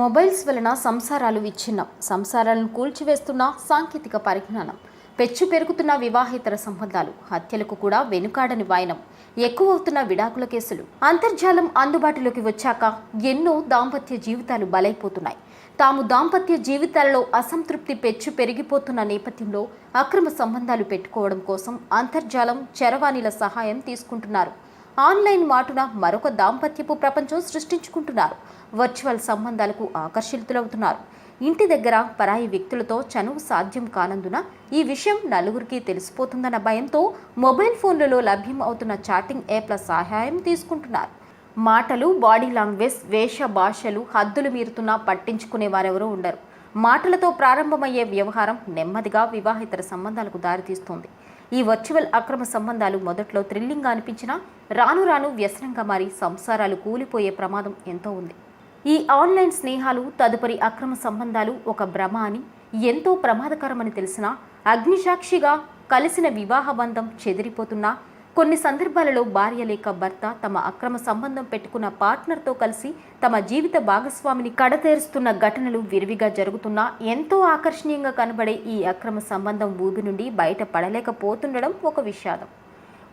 Mobiles వలన సంసారాలు విచ్ఛిన్నం. సంసారాలను కూల్చివేస్తున్న సాంకేతిక పరిజ్ఞానం. పెచ్చు పెరుగుతున్న వివాహేతర సంబంధాలు. హత్యలకు కూడా వెనుకాడని వాయనం. ఎక్కువవుతున్న విడాకుల కేసులు. అంతర్జాలం అందుబాటులోకి వచ్చాక ఎన్నో దాంపత్య జీవితాలు బలైపోతున్నాయి. తాము దాంపత్య జీవితాలలో అసంతృప్తి పెచ్చు పెరిగిపోతున్న నేపథ్యంలో అక్రమ సంబంధాలు పెట్టుకోవడం కోసం అంతర్జాలం చరవాణిల సహాయం తీసుకుంటున్నారు. ఆన్లైన్ మాటున మరొక దాంపత్యపు ప్రపంచం సృష్టించుకుంటున్నారు. వర్చువల్ సంబంధాలకు ఆకర్షితులవుతున్నారు. ఇంటి దగ్గర పరాయి వ్యక్తులతో చనువు సాధ్యం కానందున ఈ విషయం నలుగురికి తెలిసిపోతుందన్న భయంతో మొబైల్ ఫోన్లలో లభ్యం అవుతున్న చాటింగ్ యాప్ల సహాయం తీసుకుంటున్నారు. మాటలు బాడీ లాంగ్వేజ్ వేష భాషలు హద్దులు మీరుతున్నా పట్టించుకునే వారెవరూ ఉండరు. మాటలతో ప్రారంభమయ్యే వ్యవహారం నెమ్మదిగా వివాహేతర సంబంధాలకు దారితీస్తోంది. ఈ వర్చువల్ అక్రమ సంబంధాలు మొదట్లో థ్రిల్లింగ్గా అనిపించినా రాను రాను వ్యసనంగా మారి సంసారాలు కూలిపోయే ప్రమాదం ఎంతో ఉంది. ఈ ఆన్లైన్ స్నేహాలు తదుపరి అక్రమ సంబంధాలు ఒక భ్రమ అని ఎంతో ప్రమాదకరమని తెలిసినా అగ్నిసాక్షిగా కలిసిన వివాహ బంధం చెదిరిపోతున్నా కొన్ని సందర్భాలలో భార్య లేక భర్త తమ అక్రమ సంబంధం పెట్టుకున్న పార్ట్నర్తో కలిసి తమ జీవిత భాగస్వామిని కడతేరుస్తున్న ఘటనలు విరివిగా జరుగుతున్నా ఎంతో ఆకర్షణీయంగా కనబడే ఈ అక్రమ సంబంధం ఊబి నుండి బయట పడలేకపోతుండడం ఒక విషాదం.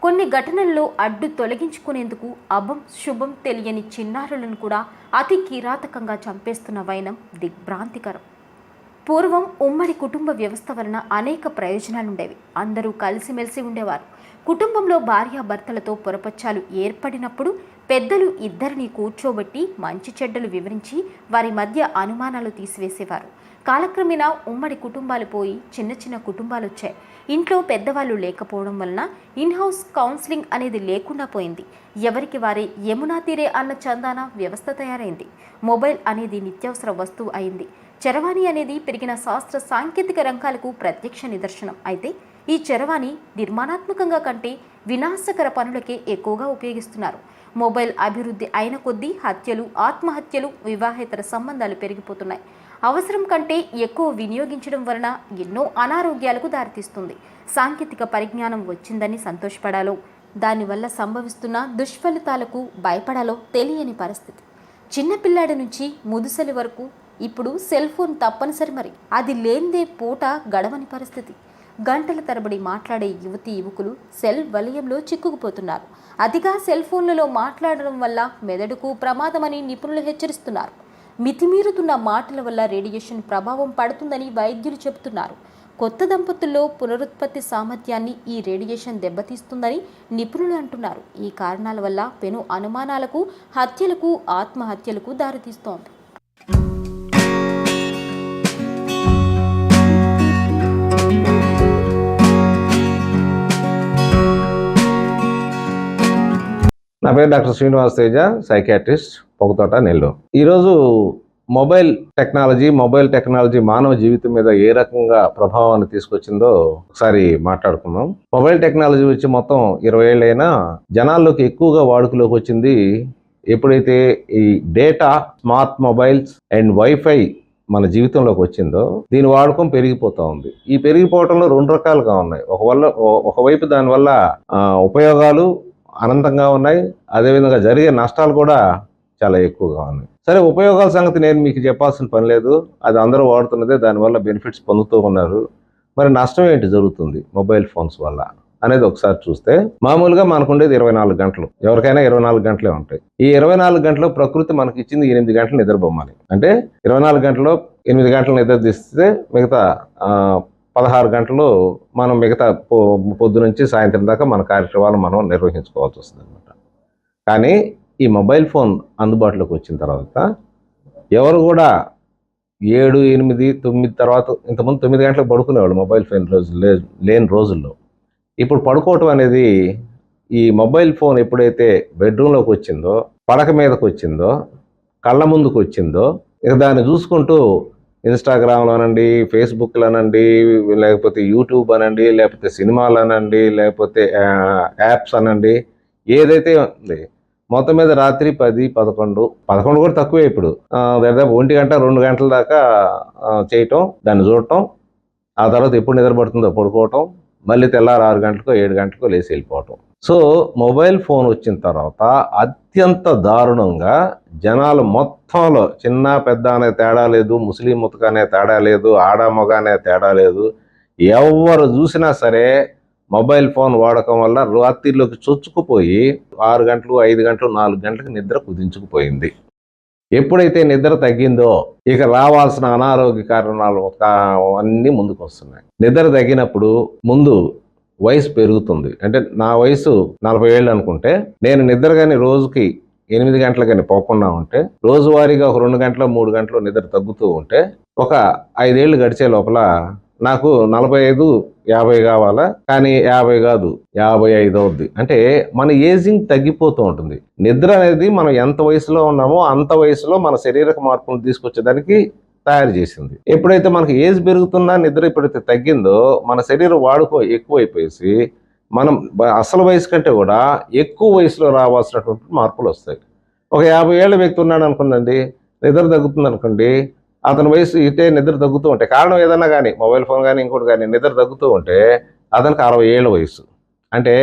కొన్ని ఘటనల్లో అడ్డు తొలగించుకునేందుకు అభం శుభం తెలియని చిన్నారులను కూడా అతి కిరాతకంగా చంపేస్తున్న వైనం దిగ్భ్రాంతికరం. పూర్వం ఉమ్మడి కుటుంబ వ్యవస్థ వలన అనేక ప్రయోజనాలుండేవి. అందరూ కలిసిమెలిసి ఉండేవారు. కుటుంబంలో భార్యాభర్తలతో పొరపచ్చాలు ఏర్పడినప్పుడు పెద్దలు ఇద్దరిని కూర్చోబెట్టి మంచి చెడ్డలు వివరించి వారి మధ్య అనుమానాలు తీసివేసేవారు. కాలక్రమేణా ఉమ్మడి కుటుంబాలు పోయి చిన్న చిన్న కుటుంబాలు వచ్చాయి ఇంట్లో పెద్దవాళ్ళు లేకపోవడం వలన ఇన్హౌస్ కౌన్సిలింగ్ అనేది లేకుండా పోయింది. ఎవరికి వారే యమునా తీరే అన్న చందాన వ్యవస్థ తయారైంది. మొబైల్ అనేది నిత్యావసర వస్తువు అయింది. చరవాణి అనేది పెరిగిన శాస్త్ర సాంకేతిక రంగాలకు ప్రత్యక్ష నిదర్శనం. అయితే ఈ చరవాణి నిర్మాణాత్మకంగా కంటే వినాశకర పనులకే ఎక్కువగా ఉపయోగిస్తున్నారు. మొబైల్ అభివృద్ధి అయిన కొద్దీ హత్యలు ఆత్మహత్యలు వివాహేతర సంబంధాలు పెరిగిపోతున్నాయి. అవసరం కంటే ఎక్కువ వినియోగించడం వలన ఎన్నో అనారోగ్యాలకు దారితీస్తుంది. సాంకేతిక పరిజ్ఞానం వచ్చిందని సంతోషపడాలో దానివల్ల సంభవిస్తున్న దుష్ఫలితాలకు భయపడాలో తెలియని పరిస్థితి. చిన్నపిల్లాడి నుంచి ముదుసలి వరకు ఇప్పుడు సెల్ ఫోన్ తప్పనిసరి మరి. అది లేనిదే పూట గడవని పరిస్థితి. గంటల తరబడి మాట్లాడే యువతి యువకులు సెల్ వలయంలో చిక్కుకుపోతున్నారు. అతిగా సెల్ ఫోన్లలో మాట్లాడడం వల్ల మెదడుకు ప్రమాదమని నిపుణులు హెచ్చరిస్తున్నారు. మితిమీరుతున్న మాటల వల్ల రేడియేషన్ ప్రభావం పడుతుందని వైద్యులు చెబుతున్నారు. కొత్త దంపతుల్లో పునరుత్పత్తి సామర్థ్యాన్ని ఈ రేడియేషన్ దెబ్బతీస్తుందని నిపుణులు అంటున్నారు. ఈ కారణాల వల్ల పెను అనుమానాలకు హత్యలకు ఆత్మహత్యలకు దారితీస్తోంది. నా పేరు డాక్టర్ శ్రీనివాస్ తేజ సైకాట్రిస్ట్ పొగతోట నెల్లూరు. ఈరోజు మొబైల్ టెక్నాలజీ మొబైల్ టెక్నాలజీ మానవ జీవితం మీద ఏ రకంగా ప్రభావాన్ని తీసుకొచ్చిందో ఒకసారి మాట్లాడుకుందాం. మొబైల్ టెక్నాలజీ వచ్చి మొత్తం ఇరవై ఏళ్ళైనా జనాల్లోకి ఎక్కువగా వాడుకలోకి వచ్చింది. ఎప్పుడైతే ఈ data smart mobiles and wifi మన జీవితంలోకి వచ్చిందో దీని వాడకం పెరిగిపోతూ ఉంది. ఈ పెరిగిపోవడంలో రెండు రకాలుగా ఉన్నాయి. ఒకవల్ల ఓ- ఒకవైపు దానివల్ల ఉపయోగాలు అనంతంగా ఉన్నాయి. అదేవిధంగా జరిగే నష్టాలు కూడా చాలా ఎక్కువగా ఉన్నాయి. సరే ఉపయోగాల సంగతి నేను మీకు చెప్పాల్సిన పని లేదు. అది అందరూ వాడుతున్నదే. దానివల్ల బెనిఫిట్స్ పొందుతూ ఉన్నారు. మరి నష్టం ఏంటి జరుగుతుంది మొబైల్ ఫోన్స్ వల్ల అనేది ఒకసారి చూస్తే? మామూలుగా మనకు ఉండేది ఇరవై నాలుగు గంటలు. ఎవరికైనా ఇరవై నాలుగు గంటలే ఉంటాయి. ఈ ఇరవై నాలుగు గంటలు ప్రకృతి మనకి ఇచ్చింది ఎనిమిది గంటలు నిద్రపోమ్మాలి. అంటే ఇరవై నాలుగు గంటల్లో ఎనిమిది గంటలు నిద్ర తీస్తే మిగతా పదహారు గంటలు మనం మిగతా పొ- పొద్దు నుంచి సాయంత్రం దాకా మన కార్యక్రమాలు మనం నిర్వహించుకోవాల్సి వస్తుంది అనమాట కానీ ఈ మొబైల్ ఫోన్ అందుబాటులోకి వచ్చిన తర్వాత ఎవరు కూడా ఏడు ఎనిమిది తొమ్మిది తర్వాత ఇంతకుముందు తొమ్మిది గంటలకు పడుకునేవాళ్ళు మొబైల్ ఫోన్ రోజు లే- లేని రోజుల్లో. ఇప్పుడు పడుకోవటం అనేది ఈ మొబైల్ ఫోన్ ఎప్పుడైతే బెడ్రూమ్లోకి వచ్చిందో పడక మీదకి వచ్చిందో కళ్ళ ముందుకు వచ్చిందో ఇక దాన్ని చూసుకుంటూ ఇన్స్టాగ్రామ్లో అనండి ఫేస్బుక్లో అనండి లేకపోతే యూట్యూబ్ అనండి లేకపోతే సినిమాలు అనండి లేకపోతే యాప్స్ అనండి ఏదైతే ఉంది. మొత్తం మీద రాత్రి పది పదకొండు పదకొండు కూడా తక్కువే ఇప్పుడు. దాదాపు ఒంటి గంట రెండు గంటల దాకా చేయటం దాన్ని చూడటం ఆ తర్వాత ఎప్పుడు నిద్రపడుతుందో పడుకోవటం మళ్ళీ తెల్లారు ఆరు గంటలకో ఏడు గంటలకో లేచి వెళ్ళిపోవటం. సో మొబైల్ ఫోన్ వచ్చిన తర్వాత అత్యంత దారుణంగా జనాలు మొత్తంలో చిన్న పెద్ద అనే తేడా లేదు ముస్లిం ముతక అనే తేడా లేదు ఆడ మగ అనే తేడా లేదు. ఎవరు చూసినా సరే మొబైల్ ఫోన్ వాడకం వల్ల రాత్రిలోకి చొచ్చుకుపోయి ఆరు గంటలు ఐదు గంటలు నాలుగు గంటలకు నిద్ర కుదించుకుపోయింది. ఎప్పుడైతే నిద్ర తగ్గిందో ఇక రావాల్సిన అనారోగ్య కారణాలు అన్నీ ముందుకు వస్తున్నాయి. నిద్ర తగ్గినప్పుడు ముందు వయసు పెరుగుతుంది. అంటే నా వయసు నలభై ఏళ్ళు అనుకుంటే నేను నిద్ర కానీ రోజుకి ఎనిమిది గంటలు కానీ పోకుండా ఉంటే రోజువారీగా ఒక రెండు గంటలు మూడు గంటలు నిద్ర తగ్గుతూ ఉంటే ఒక ఐదేళ్ళు గడిచే లోపల నాకు నలభై ఐదు యాభై కావాలా? కానీ యాభై కాదు యాభై ఐదు అవుద్ది. అంటే మన ఏజింగ్ తగ్గిపోతూ ఉంటుంది. నిద్ర అనేది మనం ఎంత వయసులో ఉన్నామో అంత వయసులో మన శరీరక మార్పును తీసుకొచ్చేదానికి తయారు చేసింది. ఎప్పుడైతే మనకి ఏజ్ పెరుగుతున్నా నిద్ర ఎప్పుడైతే తగ్గిందో మన శరీరం వాడుకో ఎక్కువైపోయేసి మనం అసలు వయసు కంటే కూడా ఎక్కువ వయసులో రావాల్సినటువంటి మార్పులు వస్తాయి. ఒక యాభై ఏళ్ళ వ్యక్తి ఉన్నాడు అనుకోండి నిద్ర తగ్గుతుంది అనుకోండి అతని వయసు ఇటే నిద్ర తగ్గుతూ ఉంటే కారణం ఏదన్నా కానీ మొబైల్ ఫోన్ కానీ ఇంకోటి కానీ నిద్ర తగ్గుతూ ఉంటే అతనికి అరవై ఏళ్ళ వయసు. అంటే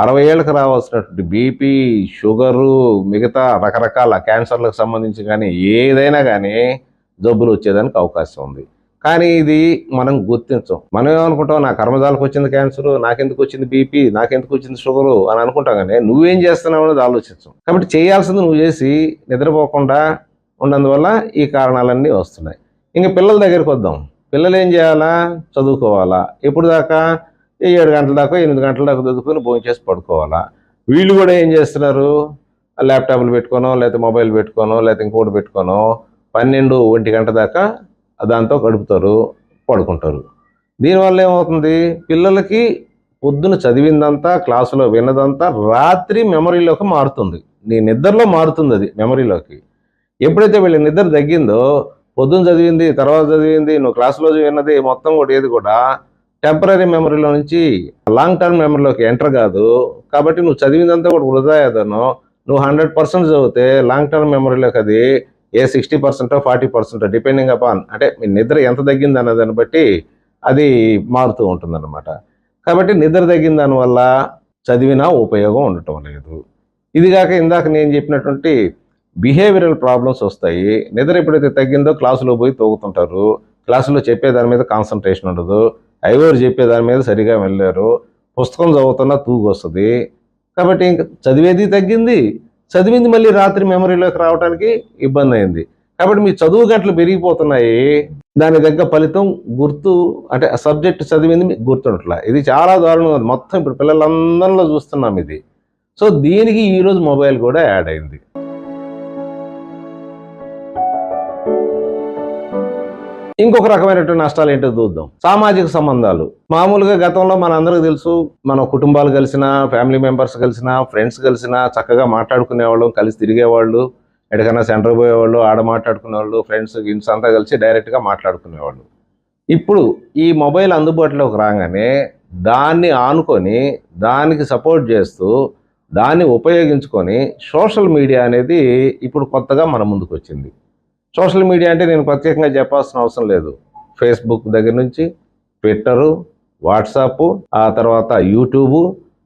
అరవై ఏళ్ళకి రావాల్సినటువంటి బీపీ షుగరు మిగతా రకరకాల క్యాన్సర్లకు సంబంధించి కానీ ఏదైనా కానీ జబ్బులు వచ్చేదానికి అవకాశం ఉంది. కానీ ఇది మనం గుర్తించం. మనం ఏమనుకుంటాం నా కర్మజాలకు వచ్చింది క్యాన్సర్ నాకెందుకు వచ్చింది బీపీ నాకెందుకు వచ్చింది షుగరు అని అనుకుంటాం కానీ నువ్వేం చేస్తున్నావు అనేది ఆలోచించం. కాబట్టి చేయాల్సింది నువ్వు చేసి నిద్రపోకుండా ఉన్నందువల్ల ఈ కారణాలన్నీ వస్తున్నాయి. ఇంక పిల్లల దగ్గరికి వద్దాం. పిల్లలు ఏం చేయాలా? చదువుకోవాలా? ఎప్పుడు దాకా? ఏడు గంటల దాకా ఎనిమిది గంటల దాకా చదువుకొని భోజనం చేసి పడుకోవాలా? వీళ్ళు కూడా ఏం చేస్తున్నారు? ల్యాప్టాప్లు పెట్టుకోనో లేకపోతే మొబైల్ పెట్టుకోనో లేకపోతే ఇంకోటి పెట్టుకోనో పన్నెండు ఒంటి గంట దాకా దాంతో గడుపుతారు పడుకుంటారు. దీనివల్ల ఏమవుతుంది? పిల్లలకి పొద్దున చదివిందంతా క్లాసులో విన్నదంతా రాత్రి మెమరీలోకి మారుతుంది. నీ నిద్రలో మారుతుంది అది మెమరీలోకి. ఎప్పుడైతే వీళ్ళ నిద్ర తగ్గిందో పొద్దున్న చదివింది తర్వాత చదివింది నువ్వు క్లాసులో విన్నది మొత్తం కూడా ఏది కూడా టెంపరీ మెమరీలో నుంచి లాంగ్ టర్మ్ మెమరీలోకి ఎంటర్ కాదు. కాబట్టి నువ్వు చదివిందంతా కూడా వృధా అయ్యేదను నువ్వు హండ్రెడ్ పర్సెంట్ చదివితే లాంగ్ టర్మ్ మెమరీలోకి అది ఏ సిక్స్టీ పర్సెంటో ఫార్టీ పర్సెంటో డిపెండింగ్ అపాన్ అంటే మీ నిద్ర ఎంత తగ్గింది అనేదాన్ని బట్టి అది మారుతూ ఉంటుందన్నమాట. కాబట్టి నిద్ర తగ్గిన దానివల్ల చదివినా ఉపయోగం ఉండటం లేదు. ఇది కాక ఇందాక నేను చెప్పినటువంటి బిహేవియరల్ ప్రాబ్లమ్స్ వస్తాయి. నిద్ర ఎప్పుడైతే తగ్గిందో క్లాసులో పోయి తోగుతుంటారు. క్లాసులో చెప్పే దాని మీద కాన్సన్ట్రేషన్ ఉండదు. ఐవర్ చెప్పే దాని మీద సరిగా వెళ్ళారు పుస్తకం చదువుతున్నా తూగు వస్తుంది. కాబట్టి ఇంకా చదివేది తగ్గింది. చదివింది మళ్ళీ రాత్రి మెమరీలోకి రావడానికి ఇబ్బంది అయింది. కాబట్టి మీ చదువు గంటలు పెరిగిపోతున్నాయి. దాని దగ్గర ఫలితం గుర్తు అంటే సబ్జెక్ట్ చదివింది మీకు గుర్తుండట్లా. ఇది చాలా దారుణం. మొత్తం ఇప్పుడు పిల్లలందరిలో చూస్తున్నాం ఇది. సో దీనికి ఈరోజు మొబైల్ కూడా యాడ్ అయింది. ఇంకొక రకమైనటువంటి నష్టాలు ఏంటో చూద్దాం. సామాజిక సంబంధాలు. మామూలుగా గతంలో మన అందరికి తెలుసు మన కుటుంబాలు కలిసిన ఫ్యామిలీ మెంబర్స్ కలిసిన ఫ్రెండ్స్ కలిసిన చక్కగా మాట్లాడుకునేవాళ్ళం కలిసి తిరిగేవాళ్ళు ఎక్కడికైనా సెంటర్ పోయేవాళ్ళు ఆడ మాట్లాడుకునేవాళ్ళు ఫ్రెండ్స్ గిన్స్ అంతా కలిసి డైరెక్ట్గా మాట్లాడుకునేవాళ్ళు. ఇప్పుడు ఈ మొబైల్ అందుబాటులోకి రాగానే దాన్ని ఆనుకొని దానికి సపోర్ట్ చేస్తూ దాన్ని ఉపయోగించుకొని సోషల్ మీడియా అనేది ఇప్పుడు కొత్తగా మన ముందుకు వచ్చింది సోషల్ మీడియా అంటే నేను ప్రత్యేకంగా చెప్పాల్సిన అవసరం లేదు. ఫేస్బుక్ దగ్గర నుంచి ట్విట్టరు వాట్సాప్ ఆ తర్వాత యూట్యూబు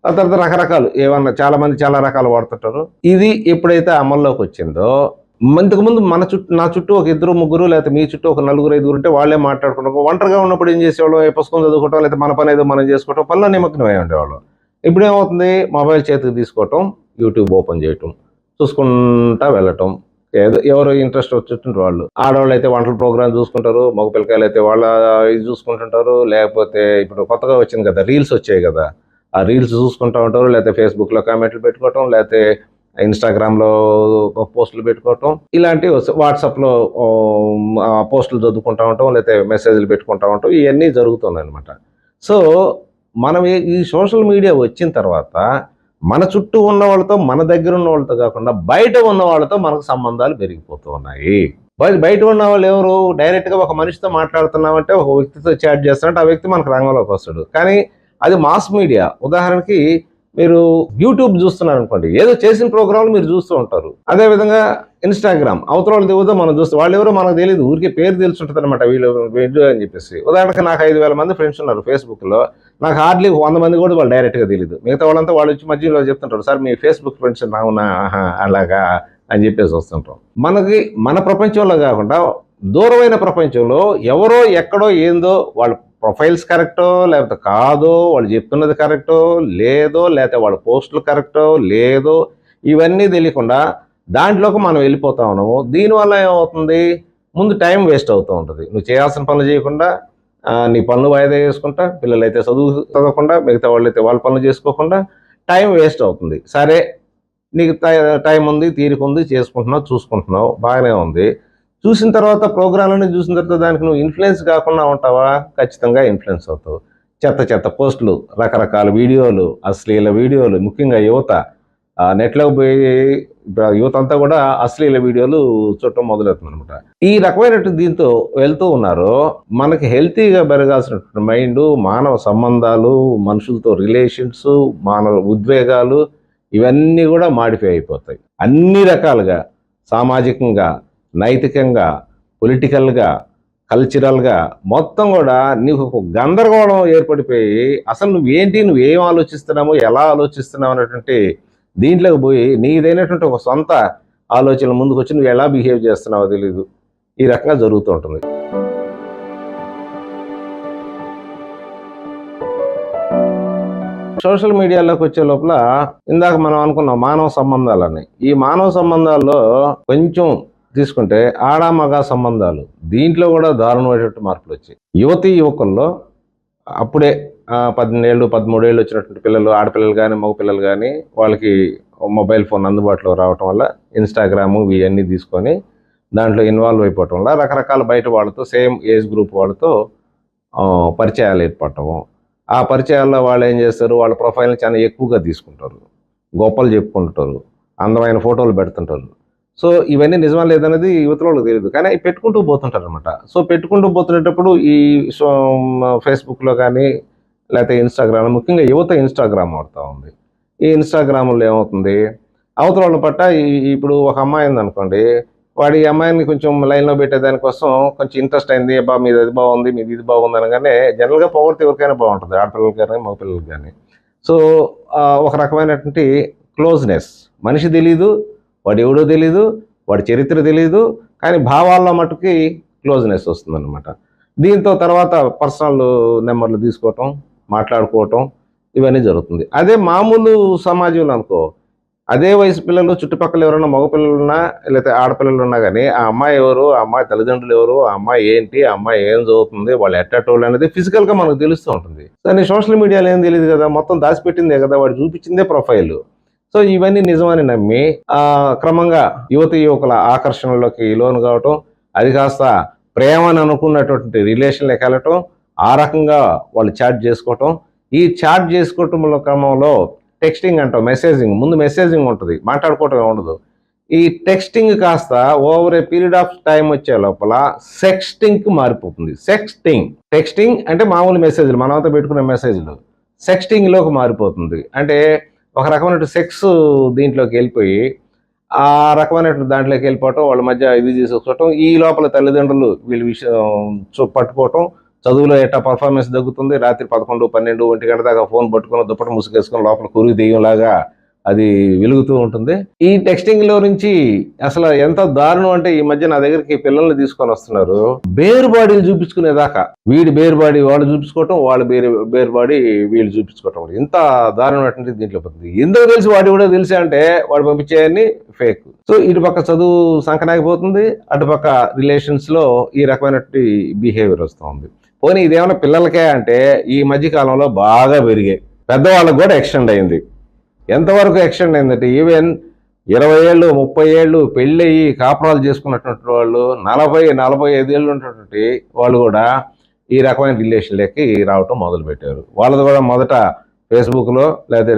ఆ తర్వాత రకరకాలు ఏమన్నా చాలామంది చాలా రకాలు వాడుతుంటారు. ఇది ఎప్పుడైతే అమల్లోకి వచ్చిందో ఇంతకుముందు మన చుట్టూ నా చుట్టూ ఒక ఇద్దరు ముగ్గురు లేకపోతే మీ చుట్టూ ఒక నలుగురు ఐదుగురు ఉంటే వాళ్ళే మాట్లాడుకుంటారు. ఒంటరిగా ఉన్నప్పుడు ఏం చేసేవాళ్ళు? ఏ పుస్తకం చదువుకోవటం లేకపోతే మన పని ఏదో మనం చేసుకోవటం పనిలో నిమగ్నమై ఉండేవాళ్ళు. ఇప్పుడు ఏమవుతుంది? మొబైల్ చేతికి తీసుకోవటం యూట్యూబ్ ఓపెన్ చేయటం చూసుకుంటా వెళ్ళటం ఏదో ఎవరు ఇంట్రెస్ట్ వచ్చేటువంటి వాళ్ళు. ఆడవాళ్ళు అయితే వంటల ప్రోగ్రామ్ చూసుకుంటారు మగ పిల్లకాయలు అయితే వాళ్ళ ఇది చూసుకుంటుంటారు లేకపోతే ఇప్పుడు కొత్తగా వచ్చింది కదా రీల్స్ వచ్చాయి కదా. ఆ రీల్స్ చూసుకుంటూ ఉంటారు లేకపోతే ఫేస్బుక్లో కామెంట్లు పెట్టుకోవటం లేకపోతే ఇన్స్టాగ్రామ్లో పోస్టులు పెట్టుకోవటం. ఇలాంటివి వాట్సాప్లో పోస్టులు చదువుకుంటూ ఉంటాం లేకపోతే మెసేజ్లు పెట్టుకుంటూ ఉంటాం ఇవన్నీ జరుగుతున్నాయి అనమాట సో మనం ఈ సోషల్ మీడియా వచ్చిన తర్వాత మన చుట్టూ ఉన్న వాళ్ళతో మన దగ్గర ఉన్న వాళ్ళతో కాకుండా బయట ఉన్న వాళ్ళతో మనకు సంబంధాలు పెరిగిపోతూ ఉన్నాయి. బయట ఉన్న వాళ్ళు ఎవరు? డైరెక్ట్గా ఒక మనిషితో మాట్లాడుతున్నామంటే ఒక వ్యక్తితో చాట్ చేస్తున్నట్టు ఆ వ్యక్తి మనకు రంగంలోకి వస్తాడు. కానీ అది మాస్ మీడియా. ఉదాహరణకి మీరు యూట్యూబ్ చూస్తున్నారు అనుకోండి ఏదో చేసిన ప్రోగ్రాంలు మీరు చూస్తూ ఉంటారు. అదే విధంగా ఇన్స్టాగ్రామ్ అవతల వాళ్ళు దిగుతో మనం చూస్తాం వాళ్ళు ఎవరో మనకు తెలియదు ఊరికే పేరు తెలుసుంటుంది అనమాట వీళ్ళు వీళ్ళు అని చెప్పేసి. ఉదాహరణకి నాకు ఐదు వేల మంది ఫ్రెండ్స్ ఉన్నారు ఫేస్బుక్లో నాకు హార్డ్లీ వంద మంది కూడా వాళ్ళు డైరెక్ట్గా తెలియదు మిగతా వాళ్ళంతా వాళ్ళు వచ్చి మధ్యలో చెప్తుంటారు సార్ మీ ఫేస్బుక్ ఫ్రెండ్స్ అవునా అలాగా అని చెప్పేసి వస్తుంటాం. మనకి మన ప్రపంచంలో కాకుండా దూరమైన ప్రపంచంలో ఎవరో ఎక్కడో ఏందో వాళ్ళ ప్రొఫైల్స్ కరెక్టో లేకపోతే కాదో వాళ్ళు చెప్తున్నది కరెక్టో లేదో లేకపోతే వాళ్ళ పోస్టులు కరెక్టో లేదో ఇవన్నీ తెలియకుండా దాంట్లోకి మనం వెళ్ళిపోతా ఉన్నాము. దీనివల్ల ఏమవుతుంది? ముందు టైం వేస్ట్ అవుతూ ఉంటుంది. నువ్వు చేయాల్సిన పనులు చేయకుండా నీ పనులు వాయిదా చేసుకుంటా పిల్లలు అయితే చదువు చదవకుండా మిగతా వాళ్ళు అయితే వాళ్ళ పనులు చేసుకోకుండా టైం వేస్ట్ అవుతుంది. సరే నీకు టై- టైం ఉంది తీరిక ఉంది చేసుకుంటున్నావు చూసుకుంటున్నావు బాగానే ఉంది. చూసిన తర్వాత ప్రోగ్రాంలని చూసిన తర్వాత దానికి నువ్వు ఇన్ఫ్లుయెన్స్ కాకుండా ఉంటావా? ఖచ్చితంగా ఇన్ఫ్లుయెన్స్ అవుతావు. చెత్త చెత్త పోస్టులు రకరకాల వీడియోలు అశ్లీల వీడియోలు ముఖ్యంగా యువత నెట్లోకి పోయి ఇప్పుడు యువత అంతా కూడా అశ్లీల వీడియోలు చూడటం మొదలవుతుంది అనమాట ఈ రకమైనటువంటి దీంతో వెళ్తూ ఉన్నారు. మనకి హెల్తీగా పెరగాల్సినటువంటి మైండ్ మానవ సంబంధాలు మనుషులతో రిలేషన్స్ మానవ ఉద్వేగాలు ఇవన్నీ కూడా మాడిఫై అయిపోతాయి. అన్ని రకాలుగా సామాజికంగా నైతికంగా పొలిటికల్గా కల్చరల్గా మొత్తం కూడా నీకు ఒక గందరగోళం ఏర్పడిపోయి అసలు నువ్వేంటి నువ్వేం ఆలోచిస్తున్నావు ఎలా ఆలోచిస్తున్నావు అనేటువంటి దీంట్లోకి పోయి నీదైనటువంటి ఒక సొంత ఆలోచనల ముందుకు వచ్చి నువ్వు ఎలా బిహేవ్ చేస్తున్నావో తెలియదు ఈ రకంగా జరుగుతూ ఉంటుంది. సోషల్ మీడియాలోకి వచ్చే లోపల ఇందాక మనం అనుకున్నాం మానవ సంబంధాలని. ఈ మానవ సంబంధాల్లో కొంచెం తీసుకుంటే ఆడ మగ సంబంధాలు దీంట్లో కూడా దారుణమైనటువంటి మార్పులు వచ్చాయి. యువతి యువకుల్లో అప్పుడే పద్దెనిమిదేళ్ళు పదమూడేళ్ళు వచ్చినటువంటి పిల్లలు ఆడపిల్లలు కానీ మగపిల్లలు కానీ వాళ్ళకి మొబైల్ ఫోన్ అందుబాటులో రావటం వల్ల ఇన్స్టాగ్రాము ఇవన్నీ తీసుకొని దాంట్లో ఇన్వాల్వ్ అయిపోవటం వల్ల రకరకాల బయట వాళ్ళతో సేమ్ ఏజ్ గ్రూప్ వాళ్ళతో పరిచయాలు ఏర్పడటము ఆ పరిచయాల్లో వాళ్ళు ఏం చేస్తారు? వాళ్ళ ప్రొఫైల్ని చాలా ఎక్కువగా తీసుకుంటారు. గొప్పలు చెప్పుకుంటారు. అందమైన ఫోటోలు పెడుతుంటారు. సో ఇవన్నీ నిజమా లేదనేది యువతలో తెలియదు కానీ అవి పెట్టుకుంటూ పోతుంటారు అనమాట సో పెట్టుకుంటూ పోతున్నప్పుడు ఈ సో ఫేస్బుక్లో కానీ లేకపోతే ఇన్స్టాగ్రామ్ ముఖ్యంగా యువత ఇన్స్టాగ్రామ్ వాడుతూ ఉంది. ఈ ఇన్స్టాగ్రామ్లో ఏమవుతుంది? అవతల వాళ్ళ పట్ట ఈ- ఇప్పుడు ఒక అమ్మాయి ఉందనుకోండి వాడి అమ్మాయిని కొంచెం లైన్లో పెట్టేదానికోసం కొంచెం ఇంట్రెస్ట్ అయింది అబ్బా మీది అది బాగుంది మీది ఇది బాగుంది అనగానే జనరల్గా పొగడితే ఎవరికైనా బాగుంటుంది ఆడపిల్లలకి కానీ మగపిల్లలకి కానీ సో ఒక రకమైనటువంటి క్లోజ్నెస్ మనిషి తెలీదు వాడు ఎవడో తెలీదు వాడి చరిత్ర తెలీదు కానీ భావాల్లో మటుకి క్లోజ్నెస్ వస్తుందన్నమాట. దీంతో తర్వాత పర్సనల్ నెంబర్లు తీసుకోవటం మాట్లాడుకోవటం ఇవన్నీ జరుగుతుంది. అదే మామూలు సమాజంలో అనుకో అదే వయసు పిల్లలు చుట్టుపక్కల ఎవరైనా మగపిల్లలు ఉన్నా లేకపోతే ఆడపిల్లలు ఉన్నా కానీ ఆ అమ్మాయి ఎవరు ఆ అమ్మాయి తల్లిదండ్రులు ఎవరు ఆ అమ్మాయి ఏంటి ఆ అమ్మాయి ఏం చదువుతుంది వాళ్ళు ఎట్టటోళ్ళు అనేది ఫిజికల్గా మనకు తెలుస్తూ ఉంటుంది. కానీ సోషల్ మీడియాలో ఏం తెలియదు కదా మొత్తం దాచిపెట్టిందే కదా వాడు చూపించిందే ప్రొఫైల్ సో ఇవన్నీ నిజమని నమ్మి ఆ క్రమంగా యువత యువకుల ఆకర్షణలోకి లోను కావటం అది కాస్త ప్రేమ అని అనుకున్నటువంటి రిలేషన్లోకి వెళ్ళటం ఆ రకంగా వాళ్ళు చాట్ చేసుకోవటం. ఈ చాట్ చేసుకోవటం క్రమంలో టెక్స్టింగ్ అంటాం మెసేజింగ్. ముందు మెసేజింగ్ ఉంటుంది మాట్లాడుకోవటం ఉండదు. ఈ టెక్స్టింగ్ కాస్త over a period of time వచ్చే లోపల సెక్స్టింగ్కి మారిపోతుంది. సెక్స్టింగ్. టెక్స్టింగ్ అంటే మామూలు మెసేజ్లు మనమంతా పెట్టుకునే మెసేజ్లు. సెక్స్టింగ్లోకి మారిపోతుంది. అంటే ఒక రకమైన సెక్స్ దీంట్లోకి వెళ్ళిపోయి ఆ రకమైనటువంటి దాంట్లోకి వెళ్ళిపోవటం వాళ్ళ మధ్య ఇది చేసుకోవటం ఈ లోపల తల్లిదండ్రులు వీళ్ళ విషయం పట్టుకోవటం చదువులో ఎట్టా పర్ఫార్మెన్స్ తగ్గుతుంది రాత్రి పదకొండు పన్నెండు ఒంటి గంట దాకా ఫోన్ పట్టుకుని దుప్పటి ముసుగేసుకొని లోపల కురుగు దెయ్యంలాగా అది వెలుగుతూ ఉంటుంది. ఈ టెక్స్టింగ్లో నుంచి అసలు ఎంత దారుణం అంటే ఈ మధ్య నా దగ్గరికి పిల్లల్ని తీసుకొని వస్తున్నారు. బేర్ బాడీలు చూపించుకునేదాకా వీడి బేర్ బాడీ వాళ్ళు చూపించుకోవటం వాళ్ళ బేర్ బేర్ బాడీ వీళ్ళు చూపించుకోవటం ఇంత దారుణమైనటువంటి దీంట్లో పడుతుంది. ఎందుకు తెలిసి? వాడి కూడా తెలిసి అంటే వాడు పంపించేయని ఫేక్ సో ఇటు పక్క చదువు సంకనాగిపోతుంది అటుపక్క రిలేషన్స్లో ఈ రకమైనటువంటి బిహేవియర్ వస్తూ ఉంది. పోనీ ఇదేమైనా పిల్లలకే అంటే ఈ మధ్యకాలంలో బాగా పెరిగాయి. పెద్దవాళ్ళకు కూడా ఎక్స్టెండ్ అయింది. ఎంతవరకు ఎక్స్టెండ్ అయిందంటే ఈవెన్ ఇరవై ఏళ్ళు ముప్పై ఏళ్ళు పెళ్ళయి కాపురాలు చేసుకున్నటువంటి వాళ్ళు నలభై నలభై ఐదేళ్ళు ఉన్నటువంటి వాళ్ళు కూడా ఈ రకమైన రిలేషన్లకి రావటం మొదలుపెట్టారు. వాళ్ళది కూడా మొదట ఫేస్బుక్లో లేదా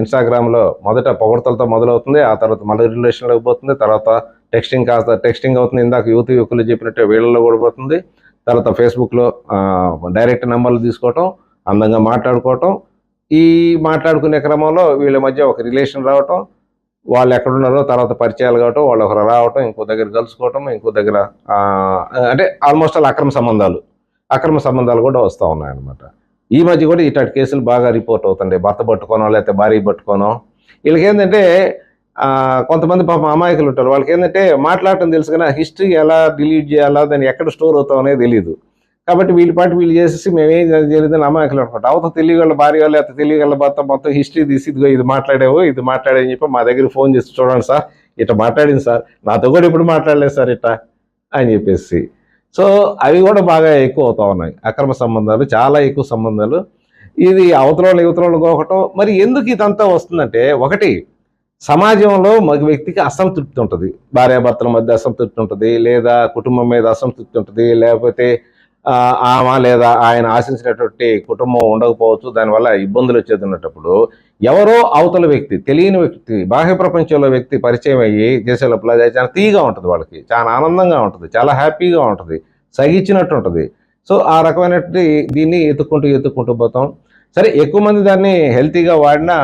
ఇన్స్టాగ్రామ్లో మొదట పొగడతలతో మొదలవుతుంది. ఆ తర్వాత మళ్ళీ రిలేషన్లోకి పోతుంది. తర్వాత టెక్స్టింగ్ కాస్త టెక్స్టింగ్ అవుతుంది. ఇందాక యూత్ యువకులు చెప్పినట్టు వీళ్ళలో కూడా పోతుంది. తర్వాత ఫేస్బుక్లో డైరెక్ట్ నెంబర్లు తీసుకోవటం అందంగా మాట్లాడుకోవటం ఈ మాట్లాడుకునే క్రమంలో వీళ్ళ మధ్య ఒక రిలేషన్ రావటం వాళ్ళు ఎక్కడున్నారో తర్వాత పరిచయాలు కావటం వాళ్ళు ఒకరు రావటం ఇంకో దగ్గర కలుసుకోవటం ఇంకో దగ్గర అంటే ఆల్మోస్ట్ ఆల్ అక్రమ సంబంధాలు అక్రమ సంబంధాలు కూడా వస్తూ ఉన్నాయన్నమాట. ఈ మధ్య కూడా ఇట్లాంటి కేసులు బాగా రిపోర్ట్ అవుతుండే. భర్త పట్టుకోనో లేకపోతే భార్య పట్టుకోనో. వీళ్ళకి ఏంటంటే కొంతమంది పాపం అమాయకులు ఉంటారు. వాళ్ళకి ఏంటంటే మాట్లాడటం తెలుసు కానీ హిస్టరీ ఎలా డిలీట్ చేయాలా దాన్ని ఎక్కడ స్టోర్ అవుతాం అనేది తెలియదు కాబట్టి వీళ్ళ పాటు వీళ్ళు చేసేసి మేమేం జరిగిందని అమాయకులు అనుకుంటాం అవత తెలివి వాళ్ళ భార్య వాళ్ళు లేకపోతే తెలివి వాళ్ళ భర్త మొత్తం హిస్టరీ తీసి ఇదిగో ఇది మాట్లాడావు ఇది మాట్లాడని చెప్పి మా దగ్గర ఫోన్ చేసి చూడండి సార్ ఇట్లా మాట్లాడింది సార్ నాతో కూడా ఇప్పుడు మాట్లాడలేదు సార్ ఇట్లా అని చెప్పేసి. సో అవి కూడా బాగా ఎక్కువ అవుతా ఉన్నాయి. అక్రమ సంబంధాలు చాలా ఎక్కువ సంబంధాలు. ఇది అవతల వాళ్ళు యువతల వాళ్ళు మరి ఎందుకు ఇదంతా వస్తుందంటే ఒకటి సమాజంలో మగ వ్యక్తికి అసంతృప్తి ఉంటుంది. భార్యాభర్తల మధ్య అసంతృప్తి ఉంటుంది లేదా కుటుంబం మీద అసంతృప్తి ఉంటుంది లేకపోతే ఆమె లేదా ఆయన ఆశించినటువంటి కుటుంబం ఉండకపోవచ్చు దానివల్ల ఇబ్బందులు వచ్చేది ఉన్నప్పుడు ఎవరో అవతల వ్యక్తి తెలియని వ్యక్తి బాహ్య ప్రపంచంలో వ్యక్తి పరిచయం అయ్యి చేసే లోపల చాలా తీగా ఉంటుంది వాళ్ళకి చాలా ఆనందంగా ఉంటుంది చాలా హ్యాపీగా ఉంటుంది సగిచ్చినట్టు ఉంటుంది. సో ఆ రకమైనటువంటి దీన్ని ఎత్తుక్కుంటూ ఎత్తుక్కుంటూ పోతాం. సరే ఎక్కువ మంది దాన్ని హెల్తీగా వాడినా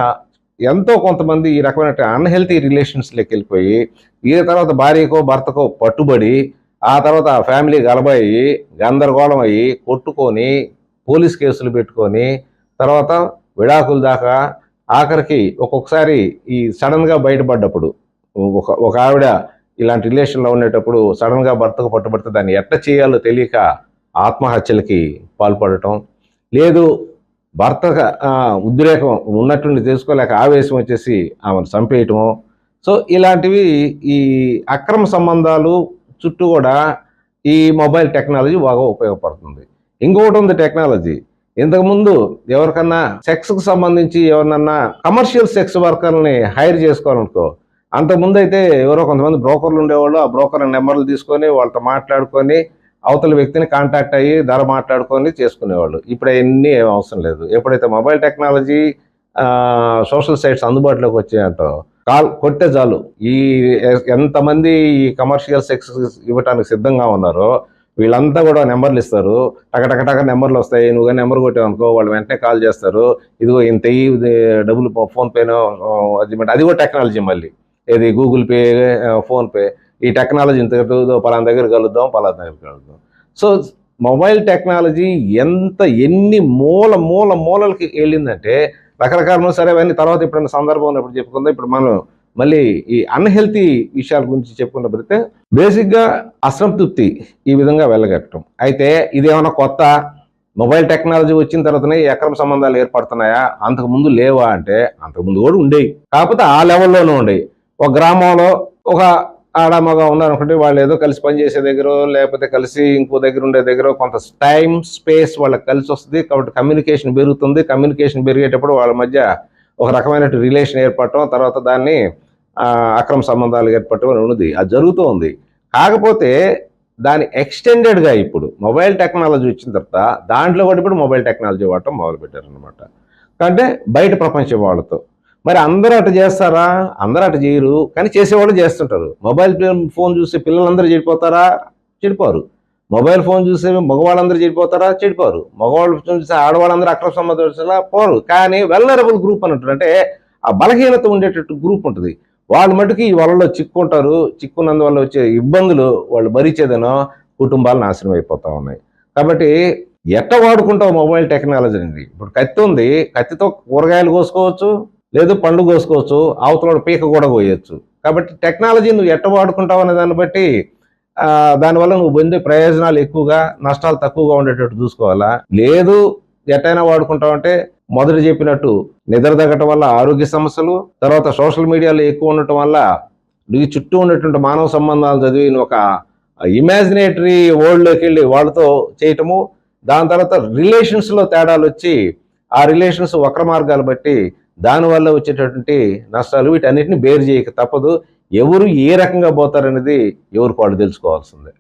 ఎంతో కొంతమంది ఈ రకమైన అన్హెల్తీ రిలేషన్స్లోకి వెళ్ళిపోయి ఈ తర్వాత భార్యకో భర్తకో పట్టుబడి ఆ తర్వాత ఆ ఫ్యామిలీ గలబయ్యి గందరగోళం అయ్యి కొట్టుకొని పోలీస్ కేసులు పెట్టుకొని తర్వాత విడాకుల దాకా ఆఖరికి ఒక్కొక్కసారి ఈ సడన్గా బయటపడ్డప్పుడు ఒక ఒక ఆవిడ ఇలాంటి రిలేషన్లో ఉండేటప్పుడు సడన్గా భర్తకు పట్టుబడితే దాన్ని ఎట్ట చేయాలో తెలియక ఆత్మహత్యలకి పాల్పడటం. లేదు భర్త ఉద్రేకం ఉన్నట్టుండి తెలుసుకోలేక ఆవేశం వచ్చేసి ఆమెను చంపేయటము. సో ఇలాంటివి ఈ అక్రమ సంబంధాలు చుట్టూ కూడా ఈ మొబైల్ టెక్నాలజీ బాగా ఉపయోగపడుతుంది. ఇంకొకటి ఉంది టెక్నాలజీ. ఇంతకుముందు ఎవరికన్నా సెక్స్కి సంబంధించి ఎవరినన్నా కమర్షియల్ సెక్స్ వర్కర్ని హైర్ చేసుకోవాలనుకో అంతకుముందు అయితే ఎవరో కొంతమంది బ్రోకర్లు ఉండేవాళ్ళు ఆ బ్రోకర్ నెంబర్లు తీసుకొని వాళ్ళతో మాట్లాడుకొని అవతల వ్యక్తిని కాంటాక్ట్ అయ్యి ధర మాట్లాడుకొని చేసుకునేవాళ్ళు. ఇప్పుడు అవన్నీ ఏం అవసరం లేదు. ఎప్పుడైతే మొబైల్ టెక్నాలజీ సోషల్ సైట్స్ అందుబాటులోకి వచ్చాయంటో కాల్ కొట్టే చాలు ఈ ఎంతమంది ఈ కమర్షియల్ సెక్స్ ఇవ్వటానికి సిద్ధంగా ఉన్నారో వీళ్ళంతా కూడా నెంబర్లు ఇస్తారు. టకటకటక నెంబర్లు వస్తాయి. నువ్వు కానీ నెంబర్ కొట్టావు అనుకో వాళ్ళు వెంటనే కాల్ చేస్తారు. ఇదిగో ఇంత ఇది డబ్బులు ఫోన్పేనో అది కూడా టెక్నాలజీ మళ్ళీ. ఏది గూగుల్ పే ఫోన్పే ఈ టెక్నాలజీ ఇంత పలానా దగ్గర కలుద్దాం పలానా దగ్గర కలుద్దాం. సో మొబైల్ టెక్నాలజీ ఎంత ఎన్ని మూల మూల మూలలకి వెళ్ళిందంటే రకరకాల సరే అవన్నీ తర్వాత ఎప్పుడైనా సందర్భం ఉన్నప్పుడు చెప్పుకుందాం. ఇప్పుడు మనం మళ్ళీ ఈ అన్హెల్తీ విషయాల గురించి చెప్పుకున్నప్పుడైతే బేసిక్గా అసంతృప్తి ఈ విధంగా వెళ్ళగట్టడం. అయితే ఇదేమైనా కొత్త? మొబైల్ టెక్నాలజీ వచ్చిన తర్వాతనే ఈ అక్రమ సంబంధాలు ఏర్పడుతున్నాయా? అంతకు ముందు లేవా అంటే అంతకు ముందు కూడా ఉండేవి. కాకపోతే ఆ లెవెల్లోనే ఉండేవి. ఒక గ్రామంలో ఒక ఆడ మగ ఉన్నారనుకుంటే వాళ్ళు ఏదో కలిసి పనిచేసే దగ్గర లేకపోతే కలిసి ఇంకో దగ్గర ఉండే దగ్గర కొంత టైం స్పేస్ వాళ్ళకి కలిసి వస్తుంది. కాబట్టి కమ్యూనికేషన్ పెరుగుతుంది. కమ్యూనికేషన్ పెరిగేటప్పుడు వాళ్ళ మధ్య ఒక రకమైన రిలేషన్ ఏర్పడటం తర్వాత దాన్ని అక్రమ సంబంధాలు ఏర్పడటం అని ఉన్నది. అది జరుగుతూ ఉంది. కాకపోతే దాని ఎక్స్టెండెడ్గా ఇప్పుడు మొబైల్ టెక్నాలజీ వచ్చిన తర్వాత దాంట్లో కూడా ఇప్పుడు మొబైల్ టెక్నాలజీ వాడటం మొదలుపెట్టారు అనమాట అంటే బయట ప్రపంచం వాళ్ళతో. మరి అందరూ అటు చేస్తారా? అందరూ అటు చేయరు. కానీ చేసేవాళ్ళు చేస్తుంటారు. మొబైల్ ఫోన్ చూసి పిల్లలందరూ చెడిపోతారా? చెడిపోరు. మొబైల్ ఫోన్ చూసి మగవాళ్ళందరూ చెడిపోతారా? చెడిపోరు. మగవాళ్ళు చూసి ఆడవాళ్ళందరూ అక్రమ సంబంధాలు పోరు. కానీ వెల్నరబుల్ గ్రూప్ అన్నట్టు అంటే ఆ బలహీనత ఉండేటట్టు గ్రూప్ ఉంటుంది. వాళ్ళు మటుకు ఈ వలలో చిక్కుంటారు. చిక్కున్నందువల్ల వచ్చే ఇబ్బందులు వాళ్ళు భరించేదనో కుటుంబాలు నాశనం అయిపోతూ ఉన్నాయి. కాబట్టి ఎట్ట వాడుకుంటావు మొబైల్ టెక్నాలజీ అండి ఇప్పుడు కత్తి ఉంది. కత్తితో కూరగాయలు కోసుకోవచ్చు. లేదు పండ్లు కోసుకోవచ్చు అవతల పీక కూడా కోయచ్చు. కాబట్టి టెక్నాలజీ నువ్వు ఎట్ట వాడుకుంటావు అనే దాన్ని బట్టి దానివల్ల నువ్వు పొందే ప్రయోజనాలు ఎక్కువగా నష్టాలు తక్కువగా ఉండేటట్టు చూసుకోవాలా? లేదు ఎట్టైనా వాడుకుంటావు అంటే మొదట చెప్పినట్టు నిద్ర తగ్గటం వల్ల ఆరోగ్య సమస్యలు తర్వాత సోషల్ మీడియాలో ఎక్కువ ఉండటం వల్ల నీ చుట్టూ ఉన్నటువంటి మానవ సంబంధాలు చదివి ఒక ఇమాజినేటరీ వరల్డ్లోకి వెళ్ళి వాళ్ళతో చేయటము దాని తర్వాత రిలేషన్స్లో తేడాలు వచ్చి ఆ రిలేషన్స్ వక్ర మార్గాలు బట్టి దానివల్ల వచ్చేటటువంటి నష్టాలు వీటన్నిటిని బేర్ చేయక తప్పదు. ఎవరు ఏ రకంగా పోతారనేది ఎవరికి వాళ్ళు తెలుసుకోవాల్సిందే.